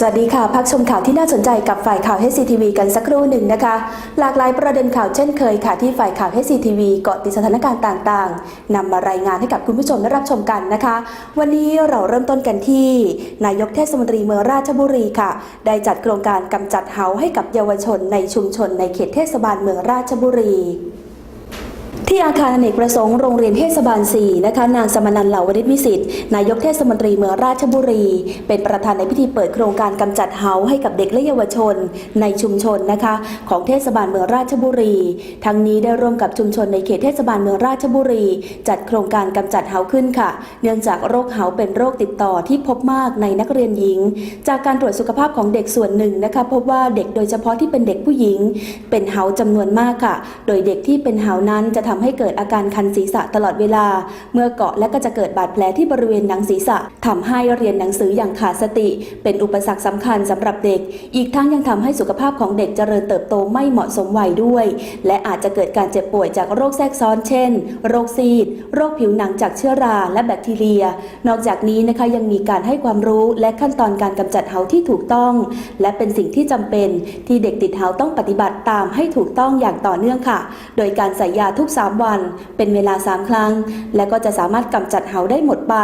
สวัสดีค่ะ พักชมข่าวที่น่าสนใจกับฝ่ายข่าว HCTV กันสักครู่หนึ่งนะคะ หลากหลายประเด็นข่าวเช่นเคยค่ะที่ฝ่ายข่าว HCTV เกาะติดสถานการณ์ต่างๆนำมารายงานให้กับคุณผู้ชมได้รับชมกันนะคะ วันนี้เราเริ่มต้นกันที่ นายกเทศมนตรีเมืองราชบุรีค่ะ ได้จัดโครงการกำจัดเหาให้กับเยาวชนในชุมชนในเขตเทศบาลเมืองราชบุรี ที่อาคารอเนกประสงค์โรงเรียนเทศบาล 4 นะคะ นางสมนันเหล่าวณิชวิสิทธิ์นายกเทศมนตรีเมืองราชบุรี เป็นประธานในพิธีเปิดโครงการกำจัดเหาให้กับเด็กและเยาวชน ในชุมชนนะคะ ของเทศบาลเมืองราชบุรี ทั้งนี้ได้ร่วมกับชุมชนในเขตเทศบาลเมืองราชบุรี จัดโครงการกำจัดเหาขึ้นค่ะ เนื่องจากโรคเหาเป็นโรคติดต่อที่พบมากในนักเรียนหญิง จากการตรวจสุขภาพของเด็กส่วนหนึ่งนะคะ พบว่าเด็กโดยเฉพาะที่เป็นเด็กผู้หญิง เป็นเหาจำนวนมากค่ะ โดยเด็กที่เป็นเหานั้นจะทำให้เกิดอาการคันศีรษะตลอดเวลา เมื่อเกาะและก็จะเกิดบาดแผลที่บริเวณหนังศีรษะทำให้เรียนหนังสืออย่างขาดสติ เป็นอุปสรรคสำคัญสำหรับเด็ก อีกทั้งยังทำให้สุขภาพของเด็กเจริญเติบโตไม่เหมาะสมวัยด้วย และอาจจะเกิดการเจ็บป่วยจากโรคแทรกซ้อนเช่น โรคซีด โรคผิวหนังจากเชื้อราและแบคทีเรีย นอกจากนี้นะคะยังมีการให้ความรู้และขั้นตอนการกำจัดเหาที่ถูกต้อง และเป็นสิ่งที่จำเป็นที่เด็กติดเหาต้องปฏิบัติตามให้ถูกต้องอย่างต่อเนื่องค่ะ โดยการใส่ยาทุก3 วัน เป็นเวลา 3 ครั้ง และก็จะสามารถกำจัดเหาได้หมดไป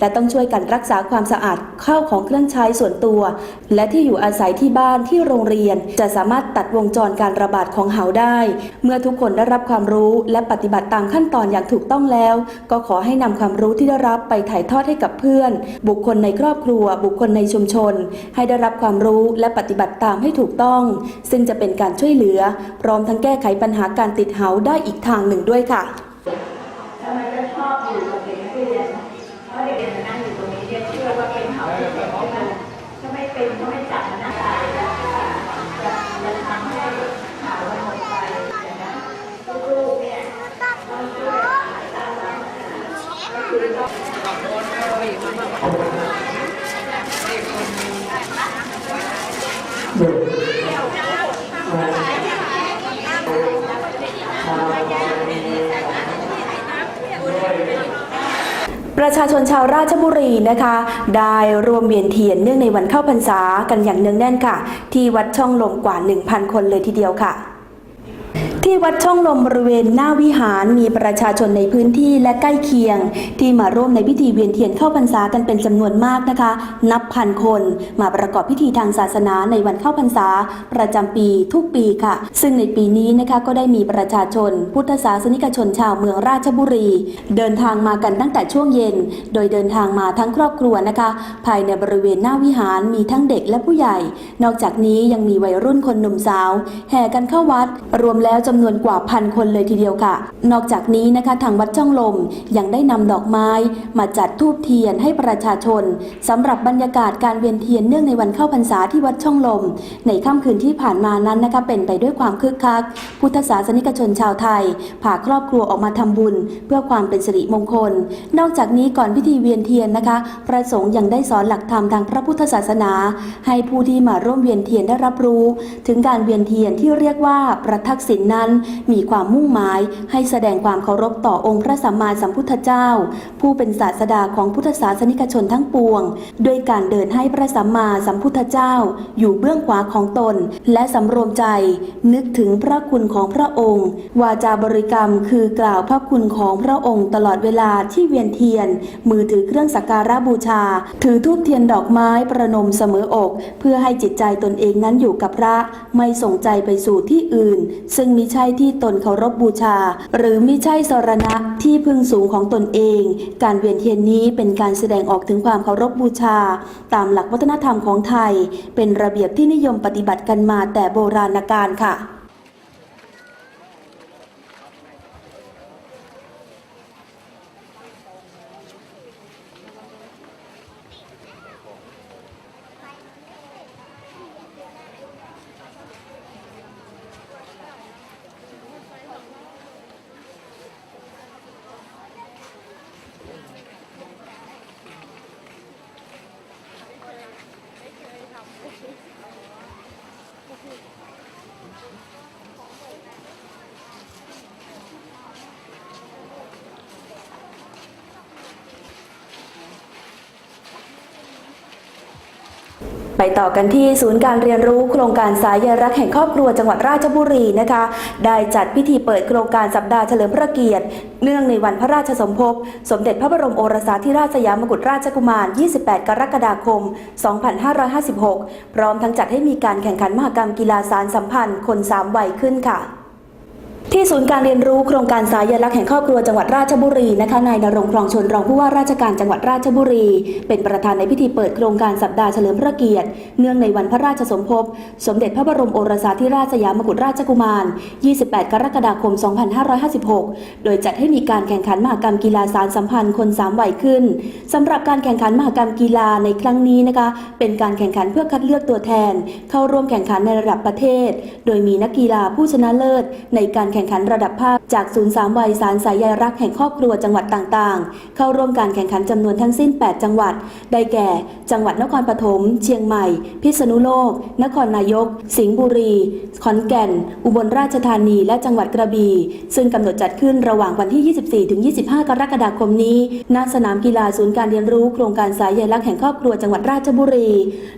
และต้องช่วยกันรักษาความสะอาดเข้าวของเครื่องใช้ส่วนตัว และที่อยู่อาศัยที่บ้านที่โรงเรียน จะสามารถตัดวงจรการระบาดของเหาได้ เมื่อทุกคนได้รับความรู้และปฏิบัติตามขั้นตอนอย่างถูกต้องแล้ว ก็ขอให้นำความรู้ที่ได้รับไปถ่ายทอดให้กับเพื่อน บุคคลในครอบครัว บุคคลในชุมชน ให้ได้รับความรู้และปฏิบัติตามให้ถูกต้อง ซึ่งจะเป็นการช่วยเหลือ พร้อมทั้งแก้ไขปัญหาการติดเหาได้อีกทางหนึ่งด้วยค่ะทำไมก็ชอบอยู่กับเด็กนักเรียนเพราะเด็กนั่งอยู่ตรงนี้เนี่ยเชื่อว่าเป็นเขาที่เป็นใช่ไหมถ้าไม่เป็นก็ไม่จับมานั่งตายจะจะทำให้ข่าวมันหมดไปนะลูกเนี่ยต้องช่วยหาตามหลังก็คือต้ ประชาชนชาวราชบุรีนะคะ ได้รวมเวียนเทียนเนื่องในวันเข้าพรรษากันอย่างเนืองแน่นค่ะ ที่วัดช่องลมกว่า 1,000 คนเลยทีเดียวค่ะ ที่วัดช่องลมบริเวณหน้าวิหารมีประชาชนในพื้นที่และใกล้เคียง ที่มาร่วมในพิธีเวียนเทียนเข้าพรรษากันเป็นจำนวนมากนะคะ นับพันคนมาประกอบพิธีทางศาสนาในวันเข้าพรรษา ประจำปีทุกปีค่ะ ซึ่งในปีนี้นะคะก็ได้มีประชาชน พุทธศาสนิกชนชาวเมืองราชบุรี เดินทางมากันตั้งแต่ช่วงเย็น โดยเดินทางมาทั้งครอบครัวนะคะ ภายในบริเวณหน้าวิหารมีทั้งเด็กและผู้ใหญ่ นอกจากนี้ยังมีวัยรุ่นคนหนุ่มสาว แห่กันเข้าวัดรวมแล้วจำนวนกว่าพันคนเลยทีเดียวค่ะ นอกจากนี้นะคะทางวัดช่องลมยังได้นำดอกไม้ มาจัดทูบเทียนให้ประชาชนสำหรับบรรยากาศการเวียนเทียนเนื่องในวันเข้าพรรษาที่วัดช่องลม ในค่ำคืนที่ผ่านมานั้นนะคะเป็นไปด้วยความคึกคัก พุทธศาสนิกชนชาวไทยพาครอบครัวออกมาทำบุญ เพื่อความเป็นสิริมงคล นอกจากนี้ก่อนพิธีเวียนเทียนนะคะ พระสงฆ์ยังได้สอนหลักธรรมทางพระพุทธศาสนา ให้ผู้ที่มาร่วมเวียนเทียนได้รับรู้ ถึงการเวียนเทียนที่เรียกว่าประทักษิณนนั้น มีความมุ่งหมายให้แสดงความเคารพต่อองค์พระสัมมาสัมพุทธเจ้า ผู้เป็นศาสดาของพุทธศาสนิกชนทั้งปวง ด้วยการเดินให้พระสัมมาสัมพุทธเจ้า อยู่เบื้องขวาของตน และสำรวมใจ นึกถึงพระคุณของพระองค์ วาจาบริกรรมคือกล่าวพระคุณของพระองค์ตลอดเวลาที่เวียนเทียน มือถือเครื่องสักการะบูชา ถือทูบเทียนดอกไม้ประนมเสมออก เพื่อให้จิตใจตนเองนั้นอยู่กับพระ ไม่ส่งใจไปสู่ที่อื่น ซึ่งมิใช่ที่ตนเคารพบูชา หรือมิใช่สรณะที่พึงสูงของตนเอง การเวียนเทียนนี้เป็นการแสดงออกถึงความเคารพบูชา ตามหลักวัฒนธรรมของไทย เป็นระเบียบที่นิยมปฏิบัติกันมาแต่โบราณกาลค่ะ เไปต่อกันที่ศูนย์การเรียนรู้โครงการสายใยรักแห่งครอบครัวจังหวัดราชบุรีนะคะ ได้จัดพิธีเปิดโครงการสัปดาห์เฉลิมพระเกียรติ เนื่องในวันพระราชสมภพ สมเด็จพระบรมโอรสาธิราชสยามกุฎราชกุมาร 28 กรกฎาคม 2556 พร้อมทั้งจัดให้มีการแข่งขันมหกรรมกีฬาสารสัมพันธ์คนสามวัยขึ้นค่ะ ที่ศูนย์การเรียนรู้โครงการสายลักษณ์แห่งครอบครัวจังหวัดราชบุรีนะคะนายนรงครองชนรองผู้ว่าราชการจังหวัดราชบุรี เป็นประธานในพิธีเปิดโครงการสัปดาห์เฉลิมพระเกียรติเนื่องในวันพระราชสมภพ สมเด็จพระบรมโอรสาธิราชสยามกุฎราชกุมาร 28 กรกฎาคม 2556 โดยจัดให้มีการแข่งขันมหกรรมกีฬาสารสัมพันธ์คนสามวัยขึ้นสำหรับการแข่งขันมหกรรมกีฬาในครั้งนี้นะคะเป็นการแข่งขันเพื่อคัดเลือกตัวแทน เข้าร่วมแข่งขันในระดับประเทศ โดยมีนักกีฬาผู้ชนะเลิศในการแข่งขันระดับภาคจากศูนย์สามวัยสารสายใยรักแห่งครอบครัวจังหวัดต่างๆ เข้าร่วมการแข่งขันจำนวนทั้งสิ้น 8 จังหวัด ได้แก่ จังหวัดนครปฐม เชียงใหม่ พิษณุโลก นครนายก สิงห์บุรี ขอนแก่น อุบลราชธานี และจังหวัดกระบี่ ซึ่งกำหนดจัดขึ้นระหว่างวันที่ 24-25 กรกฎาคมนี้ณสนามกีฬาศูนย์การเรียนรู้โครงการสายใยรักแห่งครอบครัวจังหวัดราชบุรี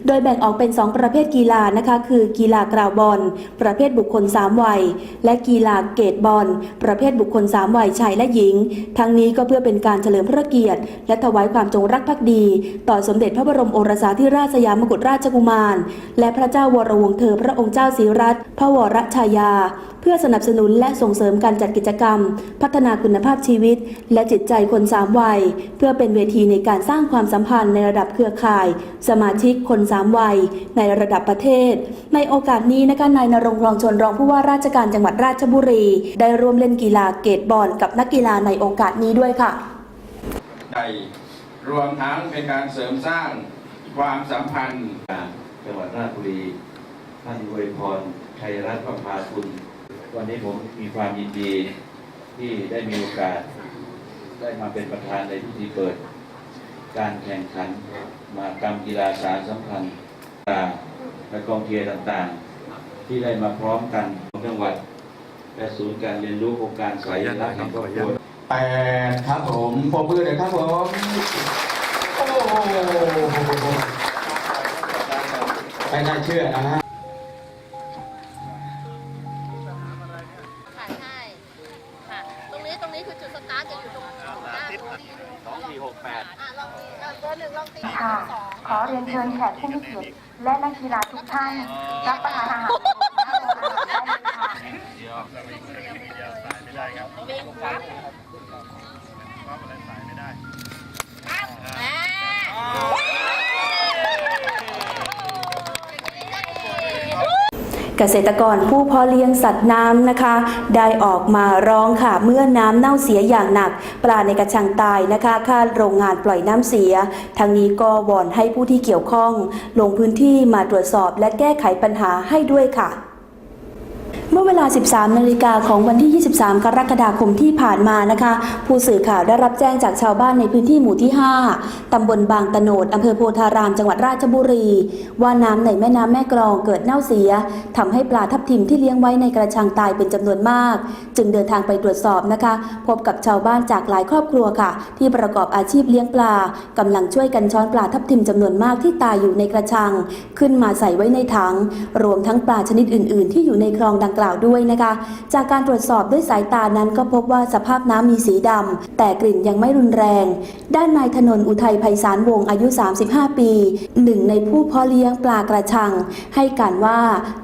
โดยแบ่งออกเป็น 2 ประเภทกีฬานะคะ คือ กีฬากราวบอล ประเภทบุคคล 3 วัย และกีฬาเกตบอลประเภทบุคคล3วัยชายและหญิง ทั้งนี้ก็เพื่อเป็นการเฉลิมพระเกียรติ และถวายความจงรักภักดี ต่อสมเด็จพระบรมโอรสาธิราชสยามกุฎราชกุมาร และพระเจ้าวรวงเธอพระองค์เจ้าศรีรัตน์พระวรชายา พื่อสนับสนุนและส่งเสริมการจัดกิจกรรม พัฒนาคุณภาพชีวิต และจิตใจคนสามวัย เพื่อเป็นเวทีในการสร้างความสัมพันธ์ในระดับเครือข่าย สมาชิกคนสามวัย ในระดับประเทศ ในโอกาสนี้นะคะนายนรงรองชนรองผู้ว่าราชการจังหวัดราชบุรี ได้ร่วมเล่นกีฬาเกตบอลกับนักกีฬาในโอกาสนี้ด้วยค่ะใดรวมทั้งเป็นการเสริมสร้างความสัมพันธ์จังหวัดราชบุรีท่านอวยพรชัยรัตน์ประภาคุณ วันนี้ผมมีความยินดีที่ได้มีโอกาส ได้มาเป็นประธานในพิธีเปิด การแข่งขันมากรรมกีฬาสารสัมพันธ์ต่างและกองเชียร์ต่างๆ ที่ได้มาพร้อมกันของจังหวัด และศูนย์การเรียนรู้โครงการสายรักแห่งครอบครัวแปดครับผมปรบมือเลยครับผม โอ้โหไม่น่าเชื่อนะฮะ แขกผู้มีเกียรติและนักกีฬาทุกท่าน รับประทานอาหารได้เลยค่ะ เกษตรกรผู้เพาะเลี้ยงสัตว์น้ำนะคะ ได้ออกมาร้องค่ะเมื่อน้ำเน่าเสียอย่างหนัก ปลาในกระชังตายนะคะคาดโรงงานปล่อยน้ำเสีย ทางนี้ก็วอนให้ผู้ที่เกี่ยวข้อง ลงพื้นที่มาตรวจสอบและแก้ไขปัญหาให้ด้วยค่ะ เมื่อเวลา 13 นาฬิกาของวันที่ 23 กรกฎาคมที่ผ่านมานะคะ ผู้สื่อข่าวได้รับแจ้งจากชาวบ้านในพื้นที่หมู่ที่ 5 ตำบลบางตะโนด อำเภอโพธาราม จังหวัดราชบุรี ว่าน้ำในแม่น้ำแม่กลองเกิดเน่าเสีย ทำให้ปลาทับทิมที่เลี้ยงไว้ในกระชังตายเป็นจำนวนมาก จึงเดินทางไปตรวจสอบนะคะ พบกับชาวบ้านจากหลายครอบครัวค่ะ ที่ประกอบอาชีพเลี้ยงปลากำลังช่วยกันช้อนปลาทับทิมจำนวนมากที่ตายอยู่ในกระชัง ขึ้นมาใส่ไว้ในถัง รวมทั้งปลาชนิดอื่น ๆ ที่อยู่ในคลองดังกล่าวด้วยนะคะ จากการตรวจสอบด้วยสายตานั้นก็พบว่าสภาพน้ำมีสีดำ แต่กลิ่นยังไม่รุนแรง ด้านนายถนนอุทัยไพศาลวงอายุ 35 ปีหนึ่งในผู้เพาะเลี้ยงปลากระชัง ให้การว่า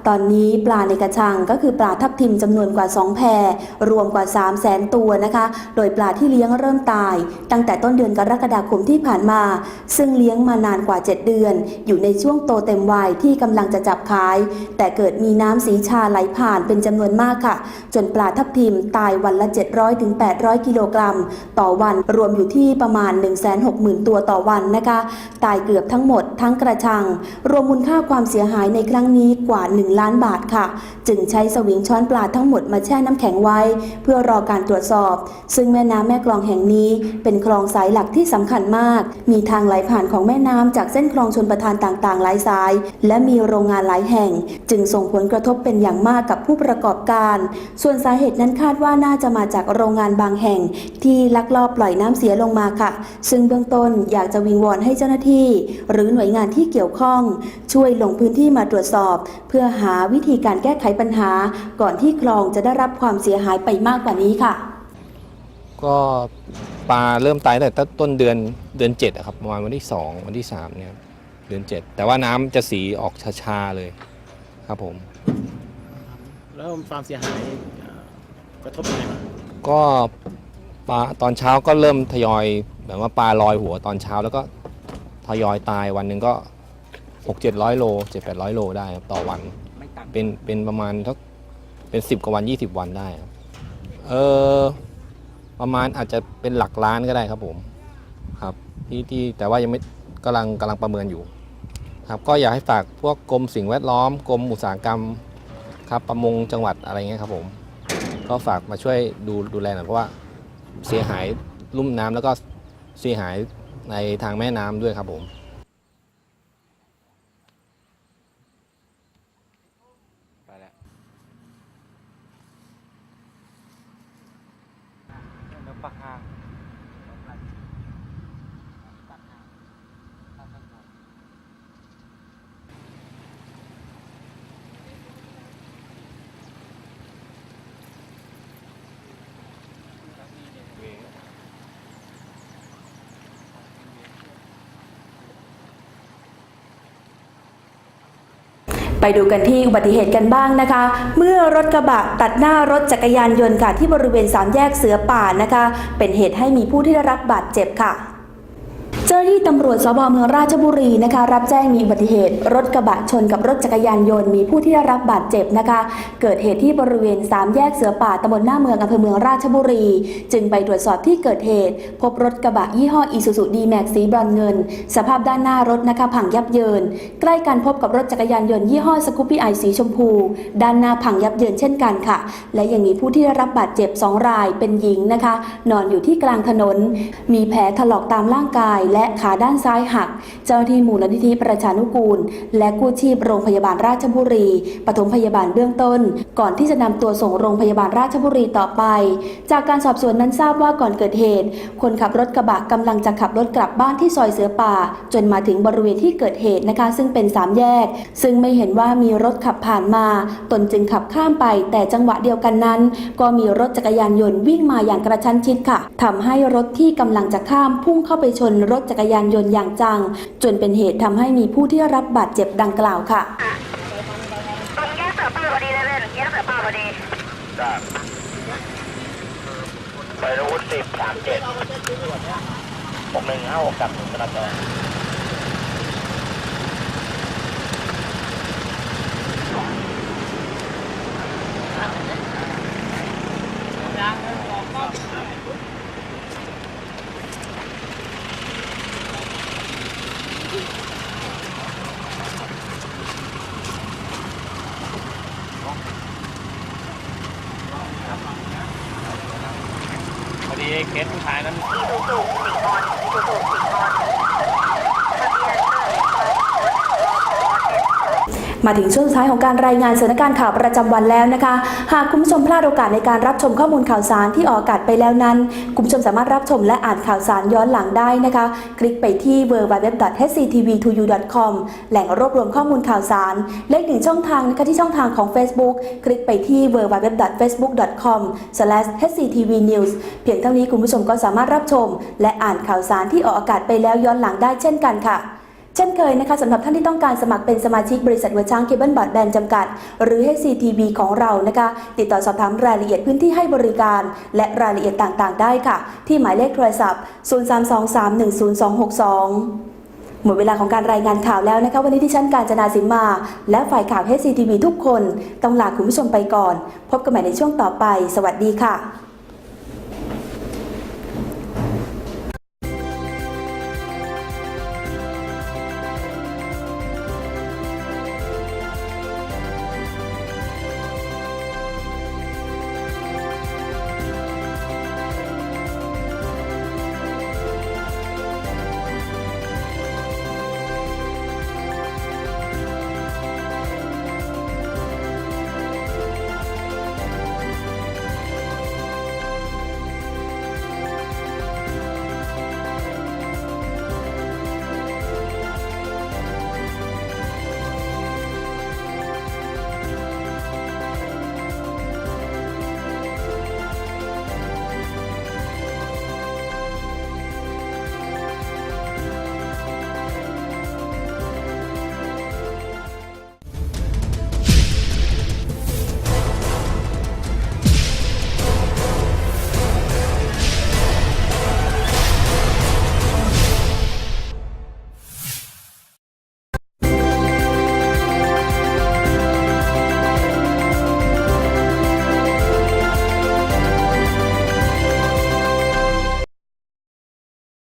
ตอนนี้ปลาในกระชังก็คือปลาทับทิมจำนวนกว่า 2 แพรรวมกว่า 3 0 0แสนตัวนะคะ โดยปลาที่เลี้ยงเริ่มตาย ตั้งแต่ต้นเดือนกรกฎาคมที่ผ่านมา ซึ่งเลี้ยงมานานกว่า 7 เดือน อยู่ในช่วงโตเต็มวัยที่กำลังจะจับขาย แต่เกิดมีน้ำสีชาไหลผ่านเป็นจำนวนมากค่ะ จนปลาทับทิมตายวันละ 700ถึง800 กิโลกรัม ต่อวันรวมอยู่ที่ประมาณ 160,000 ตัวต่อวันนะคะ ตายเกือบทั้งหมดทั้งกระชัง รวมมูลค่าความเสียหายในครั้งนี้กว่า 1 ล้านบาทค่ะ จึงใช้สวิงช้อนปลาทั้งหมดมาแช่น้ำแข็งไว้ เพื่อรอการตรวจสอบ ซึ่งแม่น้ำแม่กลองแห่งนี้ เป็นคลองสายหลักที่สำคัญมาก มีทางไหลผ่านของแม่น้ำจากเส้นคลองชนประทานต่างๆ หลายสาย และมีโรงงานหลายแห่ง จึงส่งผลกระทบเป็นอย่างมากกับผู้ผู้ประกอบการ ส่วนสาเหตุนั้นคาดว่าน่าจะมาจากโรงงานบางแห่ง ที่ลักลอบปล่อยน้ำเสียลงมาค่ะ ซึ่งเบื้องต้นอยากจะวิงวอนให้เจ้าหน้าที่ หรือหน่วยงานที่เกี่ยวข้อง ช่วยลงพื้นที่มาตรวจสอบ เพื่อหาวิธีการแก้ไขปัญหา ก่อนที่คลองจะได้รับความเสียหายไปมากกว่านี้ค่ะ ก็ปลาเริ่มตายตั้งแต่ต้นเดือนเดือนเจ็ดอะครับประมาณวันที่2วันที่3เนี่ยครับเดือน7แต่ว่าน้ำจะสีออกชาๆเลยครับผม แล้วความเสียหายเอ่อกระทบยังไงบ้างก็ปลาตอนเช้าก็เริ่มทยอยแบบว่าปลาลอยหัวตอนเช้าแล้วก็ทยอยตายวันหนึ่งก็6 7 0 0โล7 8 0 0โลได้ครับต่อวันเป็นเป็นประมาณทักเป็น10กว่าวัน20วันได้ครับเออประมาณอาจจะเป็นหลักล้านก็ได้ครับผมครับที่ที่แต่ว่ายังไม่กำลังกำลังประเมินอยู่ ครับก็อยากให้ฝากพวกกรมสิ่งแวดล้อมกรมอุตสาหกรรม ครับประมงจังหวัดอะไรเงี้ยครับผม ก็ฝากมาช่วยดูดูแลหน่อยเพราะว่าเสียหายลุ่มน้ำแล้วก็เสียหายในทางแม่น้ำด้วยครับผม ไปแล้ว ไปดูกันที่อุบัติเหตุกันบ้างนะคะ เมื่อรถกระบะตัดหน้ารถจักรยานยนต์ค่ะที่บริเวณสามแยกเสือป่านะคะ เป็นเหตุให้มีผู้ที่ได้รับบาดเจ็บค่ะาหน้าที่ตำรวจสพเมืองราชบุรีนะคะ รับแจ้งมีอุบัติเหตุ รถกระบะชนกับรถจักรยานยนต์มีผู้ที่ได้รับบาดเจ็บนะคะ เกิดเหตุที่บริเวณสามแยกเสือป่าตำบลหน้าเมืองอำเภอเมืองราชบุรี จึงไปตรวจสอบที่เกิดเหตุ พบรถกระบะยี่ห้ออีซูซูดีแม็กสีบรอนเงิน สภาพด้านหน้ารถนะคะพังยับเยิน ใกล้กันพบกับรถจักรยานยนต์ยี่ห้อสกูปปี้ไอสีชมพู ด้านหน้าพังยับเยินเช่นกันค่ะ และยังมีผู้ที่ได้รับบาดเจ็บสองรายเป็นหญิงนะคะ นอนอยู่ที่กลางถนน มีแผลถลอกตามร่างกายและขาด้านซ้ายหัก เจ้าหน้าที่มูลนิธิประชานุกูล และกู้ชีพโรงพยาบาลราชบุรี ปฐมพยาบาลเบื้องต้น ก่อนที่จะนำตัวส่งโรงพยาบาลราชบุรีต่อไป จากการสอบสวนนั้นทราบว่าก่อนเกิดเหตุ คนขับรถกระบะกำลังจะขับรถกลับบ้านที่ซอยเสือป่า จนมาถึงบริเวณที่เกิดเหตุนะคะ ซึ่งเป็นสามแยก ซึ่งไม่เห็นว่ามีรถขับผ่านมา ตนจึงขับข้ามไป แต่จังหวะเดียวกันนั้น ก็มีรถจักรยานยนต์วิ่งมาอย่างกระชั้นชิดค่ะทำให้รถที่กำลังจะข้ามพุ่งเข้าไปชนรถจักรยานยนต์อย่างจัง จนเป็นเหตุทำให้มีผู้ที่ได้รับบาดเจ็บดังกล่าวค่ะ ตรงแยกเสือป่าพอดีเลยเว้ยแยกเสือป่าพอดีไปรูทสิบสามเจ็ดหกหนึ่งห้าหกกับหนึ่งกระดา ษ พอดีเคสผู้ชายนั้น มาถึงช่วงสุดท้ายของการรายงานสถานการณ์ข่าวประจำวันแล้วนะคะ หากคุณผู้ชมพลาดโอกาสในการรับชมข้อมูลข่าวสารที่ออกอากาศไปแล้วนั้น คุณผู้ชมสามารถรับชมและอ่านข่าวสารย้อนหลังได้นะคะ คลิกไปที่ www.hctv2u.com แหล่งรวบรวมข้อมูลข่าวสารเลขหนึ่งช่องทางนะคะที่ช่องทางของ Facebook คลิกไปที่ www.facebook.com/hctvnews เพียงเท่านี้คุณผู้ชมก็สามารถรับชม และอ่านข่าวสารที่ออกอากาศไปแล้วย้อนหลังได้เช่นกันค่ะ เช่นเคยนะคะสำหรับท่านที่ต้องการสมัครเป็นสมาชิกบริษัทเวอร์ช้างเคเบิลบอร์ดแบนจำกัด หรือ HCTV ของเรานะคะ ติดต่อสอบถามรายละเอียดพื้นที่ให้บริการ และรายละเอียดต่างๆ ได้ค่ะ ที่หมายเลขโทรศัพท์ 0323102262 หมดเวลาของการรายงานข่าวแล้วนะคะ วันนี้ที่ฉันการจนาสิมมา และฝ่ายข่าว HCTV ทุกคน ต้องลาคุณผู้ชมไปก่อน พบกันใหม่ในช่วงต่อไป สวัสดีค่ะ